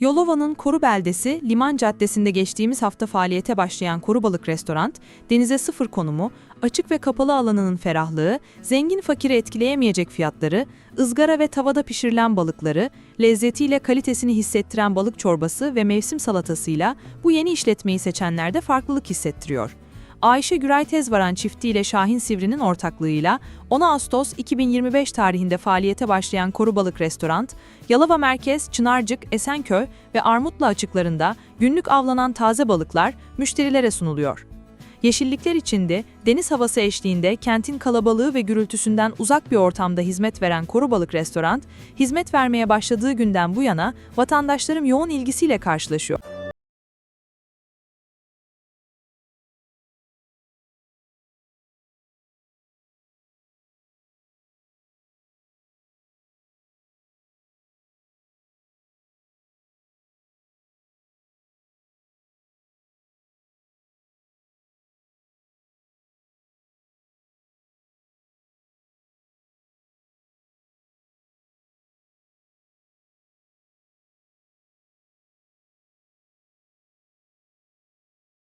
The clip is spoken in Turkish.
Yolova'nın Koru beldesi Liman Caddesi'nde geçtiğimiz hafta faaliyete başlayan Koru Balık Restoran, denize sıfır konumu, açık ve kapalı alanının ferahlığı, zengin fakiri etkileyemeyecek fiyatları, ızgara ve tavada pişirilen balıkları, lezzetiyle kalitesini hissettiren balık çorbası ve mevsim salatasıyla bu yeni işletmeyi seçenlerde farklılık hissettiriyor. Ayşe Güray Tezvaran çiftiyle Şahin Sivri'nin ortaklığıyla 10 Ağustos 2025 tarihinde faaliyete başlayan Koru Balık Restoran, Yalova Merkez, Çınarcık, Esenköy ve Armutlu açıklarında günlük avlanan taze balıklar müşterilere sunuluyor. Yeşillikler içinde, deniz havası eşliğinde kentin kalabalığı ve gürültüsünden uzak bir ortamda hizmet veren Koru Balık Restoran, hizmet vermeye başladığı günden bu yana vatandaşların yoğun ilgisiyle karşılaşıyor.